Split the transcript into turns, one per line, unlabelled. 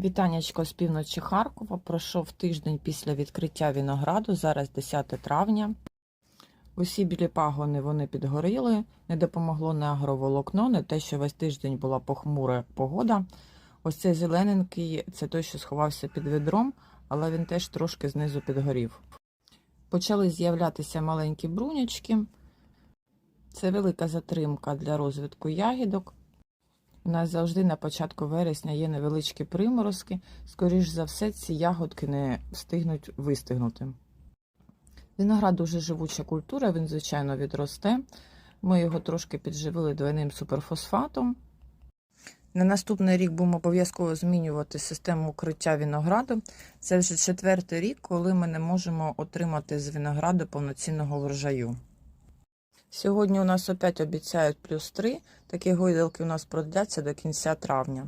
Вітаннячко з півночі Харкова. Пройшов тиждень після відкриття винограду, зараз 10 травня. Усі білі пагони вони підгоріли, не допомогло не агроволокно, не те, що весь тиждень була похмура погода. Ось цей зелененький це той, що сховався під відром, але він теж трошки знизу підгорів. Почали з'являтися маленькі брунячки. Це велика затримка для розвитку ягідок. У нас завжди на початку вересня є невеличкі приморозки. Скоріш за все, ці ягодки не встигнуть вистигнути. Виноград дуже живуча культура, він, звичайно, відросте. Ми його трошки підживили двойним суперфосфатом. На наступний рік будемо обов'язково змінювати систему укриття винограду. Це вже четвертий рік, коли ми не можемо отримати з винограду повноцінного врожаю. Сьогодні у нас опять обіцяють плюс 3. Такі гойдалки у нас продляться до кінця травня.